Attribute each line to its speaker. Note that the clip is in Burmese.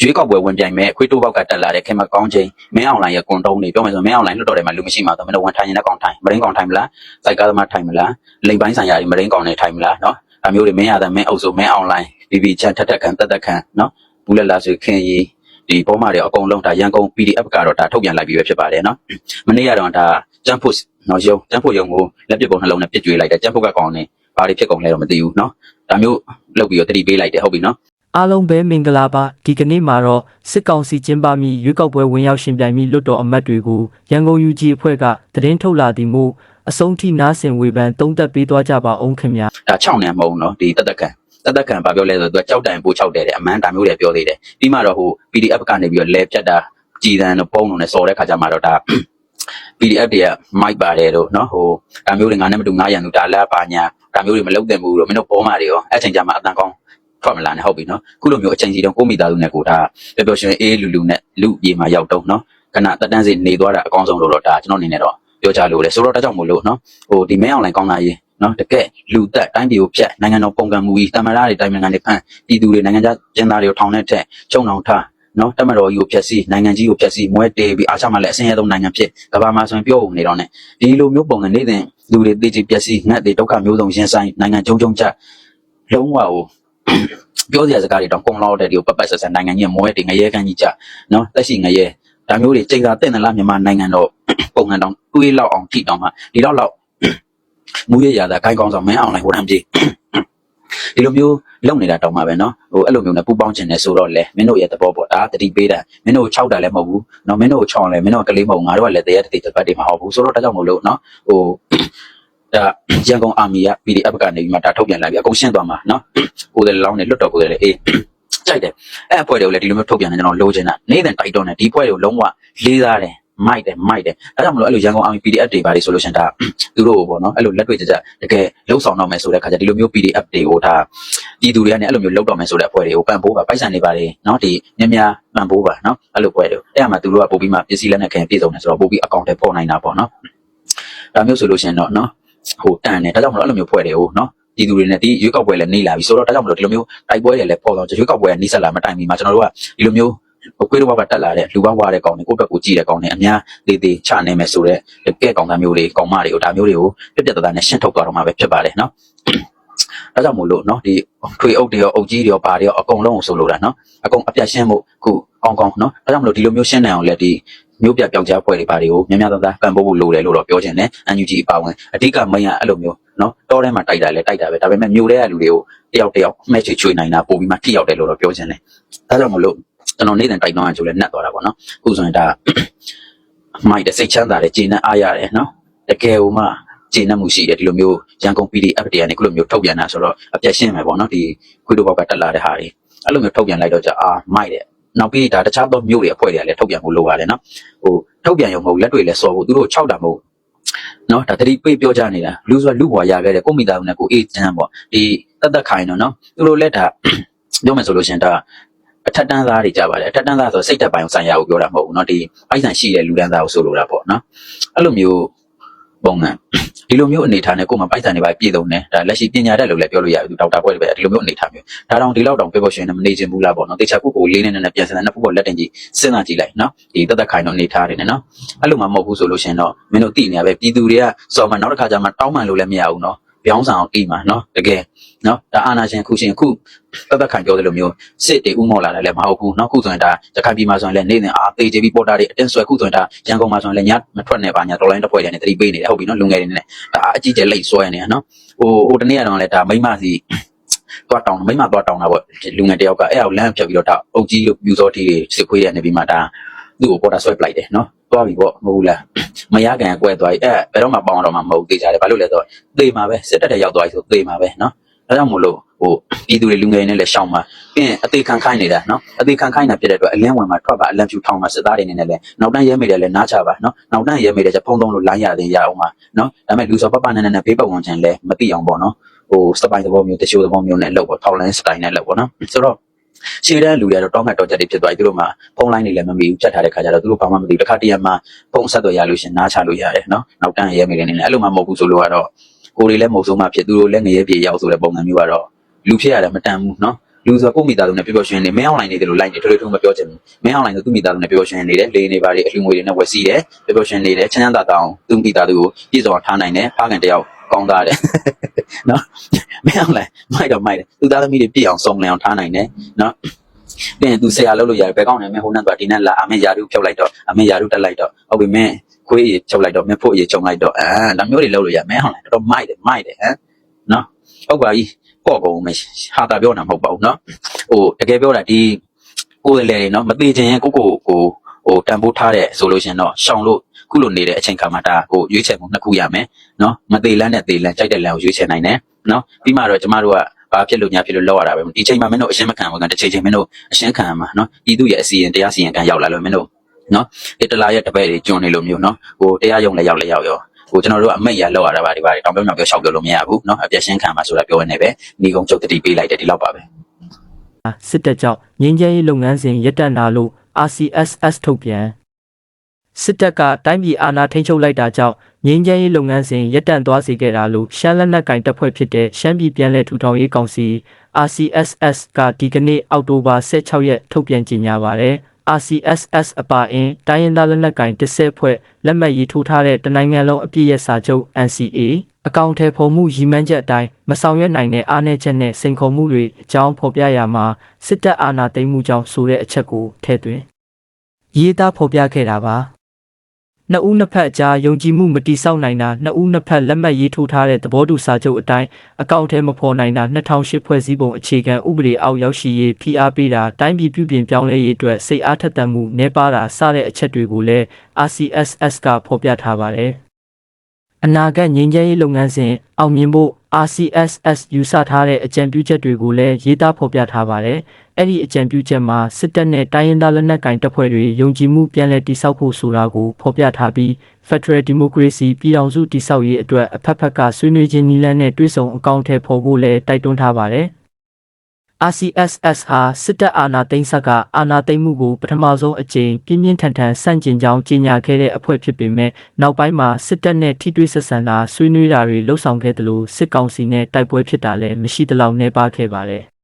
Speaker 1: ရွေးကောက်ပွဲဝင်ပြိုင်မဲ့ခွေးတိုးဘောက်ကတက်လာတဲ့ခင်မကောင်းချင်းမင်းအွန်လိုင်းရဲ့ကွန်တုံးတွေပြောမယ်ဆိုမင်းအွန်လိုင်းလွှတ်တော်ထဲမှာလူမရှိမှတော့မင်းတို့ဝန်ထိုင်ရင်လည်းကောင်းထိုင်မရင်းကောင်းထိုင်မလားစိုက်ကားသမားထိုင်မလားလိမ်ပိုင်းဆိုင်ရာတွေမရင်းကောင်းနေထိုင်မလားနော်ဒါမျိုးတွေမင်းရတဲ့မင်းအုပ်စုမင်းအွန်လိုင်း BB ချန်ထက်ထက်ခံတက်တက်ခံနော်ဘူးလက်လာဆိုခင်ရီဒီပေါ်မှာတွေအကုန်လုံးဒါရန်ကုန် PDF ကတော့ဒါထုတ်ပြန်လိုက်ပြီးပဲဖြစ်ပါတယ်နော်မနေ့ကတော့ဒါကျန်းဖို့နော်ရုံကျန်းဖို့ရုံကိုလက်ပစ်ပုံနှလုံးနဲ့ပြစ်ကြွေးလိုက်တယ်ကျန်းဖို့ကကောင်နေဘာတွေဖြစ်ကုန်လဲတော့မသိဘူးနော်ဒါမျိုးလုပ်ပြီးတော့တတိပေးလိုက်တယ်ဟုတ်ပြီနော်
Speaker 2: အားလုံးပဲမင်္ဂလာပါဒီကနေ့မှာတော့စစ်ကောင်စီကျင်းပမိရွေးကောက်ပွဲဝင်ရောက်ရှင်ပြိုင်မိလွတ်တော်အမတ်တွေကိုရန်ကုန် UG အဖွဲ့ကသတင်းထုတ်လာသည်မို့အဆုံးထိနားဆင်ဝေဖန်တုံးသက်ပေးသွားကြပါအောင်ခင်ဗျာ
Speaker 1: ဒါ6နဲ့မဟုတ်ဘူးနော်ဒီတက်တက်ခံတက်တက်ခံဘာပြောလဲဆိုတော့သူကကြောက်တိုင်ပို့6တယ်တဲ့အမှန်ဒါမျိုးတွေပြောသေးတယ်ပြီးမှတော့ဟို PDF ကနေပြီးတော့လဲဖြတ်တာကြည်တန်းတော့ပုံလုံးနဲ့စော်တဲ့ခါကျမှတော့ဒါ PDF တွေကမိုက်ပါတယ်လို့နော်ဟိုဒါမျိုးတွေငါနဲ့မတူငါရန်သူဒါလက်ပါညာဒါမျိုးတွေမလုပ်သင့်ဘူးလို့မင်းတို့ပေါ်မှာတွေရောအဲ့ချိန်ကျမှအတန်ကောင်း ထွက်မလာနဲ့ဟုတ်ပြီနော်ခုလိုမျိုးအချိန်စီတော့ကိုမိသားစုနဲ့ကိုဒါပျော်ပျော်ရွှင်အေးလူလူနဲ့လူပြေမှာရောက်တော့နော်ခဏတက်တန်းစီနေသွားတာအကောင်းဆုံးလို့တော့ဒါကျွန်တော်အနေနဲ့တော့ပြောကြလို့လေဆိုတော့ဒါကြောင့်မို့လို့နော်ဟိုဒီမဲအွန်လိုင်းကောင်းလာရေးနော်တကယ်လူသက်တိုင်းပြည်ကိုဖျက်နိုင်ငံတော်ပုံကံမူကြီးတမရတွေတိုင်းနိုင်ငံတွေဖန်ပြည်သူတွေနိုင်ငံခြားကျင်းသားတွေကိုထောင်ထဲထက်ချုံအောင်ထားနော်တမတော်ကြီးကိုဖျက်ဆီးနိုင်ငံကြီးကိုဖျက်ဆီးမွဲတေးပြီးအားချမှလည်းအစင်းရဲဆုံးနိုင်ငံဖြစ်ကမ္ဘာမှာဆိုရင်ပြောဖို့နေတော့ ਨੇ ဒီလိုမျိုးပုံစံနေတဲ့လူတွေသိချပျက်စီးငတ်တွေဒုက္ခမျိုးစုံရင်ဆိုင်နိုင်ငံကြုံကြုံကြလုံးဝကို ပြောစရာစကားတွေတော့ကုံလောက်တဲ့ဒီကိုပတ်ပတ်ဆက်ဆက်နိုင်ငံကြီးမွဲတေးငရဲခန်းကြီးကြနော်တက်ရှိငရဲဒါမျိုးတွေချိန်သာတဲ့နလားမြန်မာနိုင်ငံတော့ ပုံစံတောင်တွေးလောက်အောင်ထိတောင်မှဒီလောက်လောက် မူရရတာဂိုင်းကောင်းဆောင်မင်းအောင်လိုက်ဟိုတမ်းပြေဒီလိုမျိုးလုံနေတာတောင်မှပဲเนาะဟိုအဲ့လိုမျိုးနဲ့ပူပေါင်းခြင်းနဲ့ဆိုတော့လေမင်းတို့ရဲ့သဘောပေါ့ဒါတတိပေးတာမင်းတို့6တာလည်းမဟုတ်ဘူးเนาะမင်းတို့6လည်းမင်းတို့ကလေးမဟုတ်ငါတို့ကလည်းတရားတတိတပတ်တွေမဟုတ်ဘူးဆိုတော့ဒါကြောင့်မို့လို့เนาะဟို ဒါရန်ကုန်အာမီက PDF ကနေပြီးမှဒါထုတ်ပြန်လိုက်ပြီအကုန်ရှင်းသွားမှာနော်ကိုယ်တယ်လောင်းနေလွတ်တော့ကိုယ်တယ်လေအေးကြိုက်တယ်အဲ့အဖွဲ့တွေကိုလည်းဒီလိုမျိုးထုတ်ပြန်နေကျွန်တော်လိုချင်တာနေတဲ့တိုက်တော့နေဒီအဖွဲ့ကိုလုံးဝလေးစားတယ်မိုက်တယ်မိုက်တယ်အဲ့ဒါမလို့အဲ့လိုရန်ကုန်အောင် PDF တွေပါလေဆိုလို့ရှင်ဒါသူတို့ပေါ့နော်အဲ့လိုလက်တွေ့ကြကြတကယ်လှုပ်ဆောင်တော့မယ်ဆိုတဲ့ခါကျဒီလိုမျိုး PDF တွေကိုဒါပြည်သူတွေကလည်းအဲ့လိုမျိုးလှုပ်တော့မယ်ဆိုတဲ့အဖွဲ့တွေကိုပံ့ပိုးပါပိုက်ဆံနေပါလေနော်ဒီများများပံ့ပိုးပါနော်အဲ့လိုအဖွဲ့တွေအဲ့ဒါမှသူတို့ကပို့ပြီးမှပစ္စည်းလက်နက်ခံပြည့်စုံတယ်ဆိုတော့ပို့ပြီးအကောင့်တွေပေါ်နိုင်တာပေါ့နော်ဒါမျိုးဆိုလို့ရှင်တော့နော် ဟိုတန်တယ်ဒါကြောင့်မလို့အဲ့လိုမျိုးဖွဲ့တွေကိုနော်ပြည်သူတွေနဲ့ဒီရွေးကောက်ပွဲလည်းနေလာပြီဆိုတော့ဒါကြောင့်မလို့ဒီလိုမျိုးတိုက်ပွဲတွေလည်းပေါ်တော့ရွေးကောက်ပွဲကနေဆက်လာမတိုင်မီမှာကျွန်တော်တို့ကဒီလိုမျိုးကိုယ်တော့ကတက်လာတဲ့လူပေါင်းဝါတဲ့ကောင်တွေကိုယ့်ဘက်ကိုကြည့်တဲ့ကောင်တွေအများသေးသေးချနေမယ်ဆိုတော့ကဲကောင်သားမျိုးတွေကောင်မတွေကိုဒါမျိုးတွေကိုပြက်ပြက်သားသားနဲ့ရှင်းထုတ်သွားတော့မှာပဲဖြစ်ပါတယ်နော် ဒါကြောင့်မို့လို့နော်ဒီထွေအုပ်တွေရောအုပ်ကြီးတွေရောဘာတွေရောအကုန်လုံးကိုဆိုလိုတာနော်အကုန်အပြတ်ရှင်းမှုခုကောင်းကောင်းနော်ဒါကြောင့်မို့လို့ဒီလိုမျိုးရှင်းနိုင်အောင်လည်းဒီမျိုးပြပြောင်းကြားပွဲတွေဘာတွေကိုများများသားသားပံ့ပိုးဖို့လိုတယ်လို့တော့ပြောချင်တယ်။ NUG အပါဝင်အဓိကမိန်ကအဲ့လိုမျိုးနော်တောထဲမှာတိုက်တာလဲတိုက်တာပဲဒါပေမဲ့မြို့ထဲကလူတွေကိုတယောက်တယောက်မှဲချွေချွေနိုင်တာပို့ပြီးမှထိရောက်တယ်လို့တော့ပြောချင်တယ်။ဒါကြောင့်မို့လို့ကျွန်တော်နေ့တိုင်းတိုက်တော့အောင်ကျိုးလဲနှက်သွားတာပေါ့နော်။အခုဆိုရင်ဒါမိုက်တဲ့စိတ်ချမ်းသာတဲ့ဂျင်းနဲ့အားရတယ်နော်။တကယ်ကိုမှ ကျေနပ်မှုရှိတယ်ဒီလိုမျိုးရန်ကုန် PDF တွေကနေခုလိုမျိုးထုတ်ပြန်တာဆိုတော့အပြတ်ရှင်းမယ်ပေါ့နော်ဒီခွေးတို့ဘောက်ကတက်လာတဲ့ဟာတွေအဲ့လိုမျိုးထုတ်ပြန်လိုက်တော့じゃအာမိုက်တယ်နောက်ပြီးဒါတခြားသောမျိုးတွေအဖွဲ့တွေကလည်းထုတ်ပြန်ဖို့လိုပါတယ်နော်ဟိုထုတ်ပြန်ရုံမဟုတ်လက်တွေလည်းစော်ဖို့သူတို့6တာမဟုတ်နော်ဒါတတိပေးပြောကြနေတာလူဆိုလူဘွာရခဲ့တဲ့ကိုမိသားစုနဲ့ကိုအေးချမ်းပေါ့ဒီတက်တက်ခိုင်တော့နော်သူတို့လက်ဒါ ပြောမယ်ဆိုလို့ရှရင်ဒါအထက်တန်းသားတွေကြပါတယ်အထက်တန်းသားဆိုစိတ်တက်ပိုင်းဆိုင်ရာကိုပြောတာမဟုတ်ဘူးเนาะဒီပိုက်ဆံရှိတဲ့လူတန်းသားကိုဆိုလိုတာပေါ့เนาะအဲ့လိုမျိုး ပုံစံဒီလိုမျိုးအနေထားနဲ့ကိုယ်မှာပိုက်ဆံတွေပါပြည်သုံးတယ်ဒါလက်ရှိပညာတတ်လို့လည်းပြောလို့ရတယ်သူဒေါက်တာဘွဲတွေပဲဒီလိုမျိုးအနေထားမျိုးဒါတောင်ဒီလောက်တောင်ပြောပြောရှင်နေမနေချင်ဘူးလားပေါ့နော်တေချာကိုကိုလေးနဲ့နဲ့ပြန်စတဲ့နှစ်ဖူးပေါ်လက်တင်ကြီးစဉ်းစားကြည့်လိုက်နော်ဒီတက်တက်ခိုင်တော့အနေထားတွေနဲ့နော်အဲ့လိုမှမဟုတ်ဘူးဆိုလို့ရှင်တော့မင်းတို့သိနေရပဲပြည်သူတွေကစော်မှနောက်တစ်ခါကျမှတောင်းမှန်လို့လည်းမရဘူးနော် ပြောင်းဆောင်အောင်ပြီးမှာနော်တကယ်နော်ဒါအာနာရှင်ခုရှင်ခုတက်တက်ခိုင်ပြောတယ်လို့မျိုးစစ်တွေဥမော်လာတယ်လည်းမဟုတ်ဘူးနော်ခုဆိုရင်ဒါတခိုင်ပြည်မှာဆိုရင်လည်းနေနေအားသေးချပြီးပေါ်တာတွေအတင်းဆွဲခုဆိုရင်ဒါရန်ကုန်မှာဆိုရင်လည်းညမထွက်နဲ့ပါညာတော်လိုင်းတစ်ဖွဲ့တည်းနဲ့တတိပေးနေတယ်ဟုတ်ပြီနော်လူငယ်တွေနဲ့ဒါအကြီးကျယ်လိတ်ဆွဲနေတာနော်ဟိုဟိုတနေ့ကတော့လည်းဒါမိမစီသွားတောင်းမိမသွားတောင်းတာပေါ့လူငယ်တယောက်ကအဲ့အောင်လမ်းဖြတ်ပြီးတော့ဒါအုပ်ကြီးလို့ပြူစောတီတွေစစ်ခွေးရနေပြီးမှဒါသူ့ကိုပေါ်တာဆွဲပလိုက်တယ်နော် သွားပြီပေါ့မဟုတ်လားမရကန်ကွဲသွားပြီအဲ့ဘယ်တော့မှပေါင်းတော့မှမဟုတ်သေးကြတယ်ဘာလို့လဲဆိုတော့သေမှာပဲစစ်တပ်တဲ့ရောက်သွားပြီဆိုသေမှာပဲနော်ဒါကြောင့်မို့လို့ဟိုပြည်သူတွေလူငယ်တွေနဲ့လည်းရှောင်းမှာပြီးရင်အသေးခံခိုင်းနေတာနော်အသေးခံခိုင်းတာဖြစ်တဲ့အတွက်အလင်းဝင်မှာထွက်ပါအလံဖြူထောင်းမှာစစ်သားတွေနေနဲ့လည်းနောက်တန်းရဲမေတွေလည်းနားချပါနော်နောက်တန်းရဲမေတွေချက်ဖုံးသုံးလို့လိုင်းရတဲ့ရအောင်ပါနော်ဒါပေမဲ့လူစောပပနဲ့နဲ့ဘေးပတ်ဝန်းကျင်လည်းမသိအောင်ပေါ့နော်ဟိုစပိုင်သဘောမျိုးတချို့သဘောမျိုးနဲ့လောက်ပေါ့ထောက်လိုင်းစတိုင်နဲ့လောက်ပေါ့နော်ဆိုတော့ ရှေ့တန်းလူတွေကတော့တောင်းမှတ်တော့ချက်တွေဖြစ်သွားပြီသူတို့မှဖုန်းလိုင်းတွေလည်းမမီဘူးဖြတ်ထားတဲ့ခါကျတော့သူတို့ဘာမှမသိဘူးတစ်ခါတည်းမှာဖုန်းဆက်သွယ်ရလို့ရှရင်နားချလို့ရတယ်နော်နောက်တန်းရဲမိတယ်နေနဲ့အဲ့လိုမှမဟုတ်ဘူးဆိုလို့ကတော့ကိုယ်တွေလည်းမဟုတ်ဆုံးမှဖြစ်သူတို့လည်းငရဲပြေရောက်ဆိုတဲ့ပုံစံမျိုးကတော့လူဖြစ်ရတယ်မတန်ဘူးနော် လူဆိုကိုယ့်မိသားစုနဲ့ပျော်ပျော်ရွှင်ရွှင်နေမင်းအောင်လိုင်းနေတယ်လို့လိုက်နေထွေထွေထုံမပြောချင်ဘူးမင်းအောင်လိုင်းဆိုသူ့မိသားစုနဲ့ပျော်ပျော်ရွှင်ရွှင်နေတယ်လေနေပါလေအလှငွေတွေနဲ့ဝယ်စီးတယ်ပျော်ပျော်ရွှင်နေတယ်ချမ်းချမ်းသာသာအောင်သူ့မိသားစုကိုပြည့်စုံအောင်ထားနိုင်တယ်ဖခင်တယောက်ကောင်းသားတယ်နော်မင်းအောင်လိုင်းမိုက်တော့မိုက်တယ်သူသားသမီးတွေပြည့်အောင်စုံလင်အောင်ထားနိုင်တယ်နော်ပြီးရင်သူဆရာလုပ်လို့ရတယ်ဘယ်ကောင်းလဲမင်းဟိုနဲ့သွားဒီနဲ့လာအမေယာရုဖြုတ်လိုက်တော့အမေယာရုတက်လိုက်တော့ဟုတ်ပြီမင်းခွေးရေချုပ်လိုက်တော့မင်းဖို့ရေချုံလိုက်တော့အာဒါမျိုးတွေလုပ်လို့ရမင်းအောင်လိုက်တော်တော်မိုက်တယ်မိုက်တယ်ဟမ်နော်ဟုတ်ပါပြီ ပေါ့ကုန်မဟာတာပြောတာမဟုတ်ပါဘူးနော်ဟိုတကယ်ပြောတာဒီကိုယ်လေနော်မသေးခြင်းကိုကိုကိုဟိုတန်ဖိုးထားတဲ့ဆိုလို့ရှင်တော့ရှောင်လို့ခုလိုနေတဲ့အချိန်ခါမှာဒါကိုရွေးချယ်မှုနှစ်ခုရမယ်နော်မသေးလန်းနဲ့သေးလန်းကြိုက်တဲ့လန်းကိုရွေးချယ်နိုင်တယ်နော်ပြီးမှတော့ကျမတို့ကဘာဖြစ်လို့ညာဖြစ်လို့လောက်ရတာပဲဒီချိန်မှာမင်းတို့အရှင်းမခံဘူးကတစ်ချိန်ချိန်မင်းတို့အရှင်းခံရမှာနော်ဤသူရဲ့အစီရင်တရားစီရင်ခံရောက်လာလို့မင်းတို့နော်ဒီတလာရဲ့တပည့်တွေကျွန်းနေလို့မျိုးနော်ဟိုတရားရုံလည်းရောက်လည်းရောက်ရော ဟိုကျွန်တော်တို့ကအမိတ်ရလောက်ရတာပါဒီပါတောင်ပြောင်ပြောင်ပြောရှောက်ပြောလို့မရဘူးနော်အပြည့်ရှင်းခံမှာဆိုတာပြောနေပဲညီကုန်းချုပ်တတိပေးလိုက်တယ်ဒီလောက်ပါပဲ
Speaker 2: စစ်တပ်ကြောင့်ငင်းကျဲရေးလုပ်ငန်းစဉ်ရပ်တန့်လာလို့ RCSS ထုတ်ပြန်စစ်တပ်ကတိုင်းပြည်အာဏာထိန်းချုပ်လိုက်တာကြောင့်ငင်းကျဲရေးလုပ်ငန်းစဉ်ရပ်တန့်သွားစေခဲ့တာလို့ရှမ်းလက်နက်ကင်တပ်ဖွဲ့ဖြစ်တဲ့ရှမ်းပြည်ပြည်လဲထူထောင်ရေးကောင်စီ RCSS ကဒီကနေ့အောက်တိုဘာ16ရက်ထုတ်ပြန်ကြေညာပါတယ် RCSS အပါအင်တိုင်းရင်းသားလက်နက်ကင်တစ်ဆက်ဖွဲ့လက်မှတ်ရေးထိုးထားတဲ့တနိုင်ငံလုံးအပြည့်ရဲ့စာချုပ် NCA အကောင့်ထဲပုံမှုရည်မှန်းချက်အတိုင်းမဆောင်ရွက်နိုင်တဲ့အားနည်းချက်နဲ့စိန်ခေါ်မှုတွေအကြောင်းဖော်ပြရမှာစစ်တပ်အာဏာသိမ်းမှုကြောင့်ဆိုတဲ့အချက်ကိုထည့်သွင်းရေးသားဖော်ပြခဲ့တာပါ နှစ်ဦးနှစ်ဖက်အကြားယုံကြည်မှုမတိဆောက်နိုင်တာနှစ်ဦးနှစ်ဖက်လက်မှတ်ရေးထိုးထားတဲ့သဘောတူစာချုပ်အတိုင်းအကောင့်ထဲမဖော်နိုင်တာ2008ဖွဲ့စည်းပုံအခြေခံဥပဒေအောက်ရောက်ရှိရေးဖိအားပေးတာတိုင်းပြည်ပြုပြင်ပြောင်းလဲရေးအတွက်စိတ်အားထက်သန်မှုနှဲပါတာစတဲ့အချက်တွေကိုလည်း RCSS ကဖော်ပြထားပါတယ် အနာဂတ်ငြိမ်းချမ်းရေးလုပ်ငန်းစဉ်အောင်မြင်ဖို့ RCSS ယူဆထားတဲ့အကြံပြုချက်တွေကိုလည်းရေးသားဖော်ပြထားပါတယ်။အဲ့ဒီအကြံပြုချက်မှာစစ်တပ်နဲ့တိုင်းရင်းသားလက်နက်ကိုင်တပ်ဖွဲ့တွေယုံကြည်မှုပြန်လည်တည်ဆောက်ဖို့ဆိုတာကိုဖော်ပြထားပြီး Federal Democracy ပြည်ထောင်စုတည်ဆောက်ရေးအတွက်အဖက်ဖက်ကဆွေးနွေးခြင်းနည်းလမ်းနဲ့တွဲဆုံအကောင့်ထဲပေါ်ဖို့လည်းတိုက်တွန်းထားပါတယ်။ RCSS ဟာစစ်တပ်အာဏာသိမ်းဆက်ကအာဏာသိမ်းမှုကိုပထမဆုံးအကြိမ်ပြင်းပြင်းထန်ထန်ဆန့်ကျင်ကြောင်းကြေညာခဲ့တဲ့အဖွဲ့ဖြစ်ပေမဲ့နောက်ပိုင်းမှာစစ်တပ်နဲ့ထိတွေ့ဆက်ဆံတာဆွေးနွေးတာတွေလှုပ်ဆောင်ခဲ့သလိုစစ်ကောင်စီနဲ့တိုက်ပွဲဖြစ်တာလည်းမရှိသလောက်နှဲပါခဲ့ပါတယ်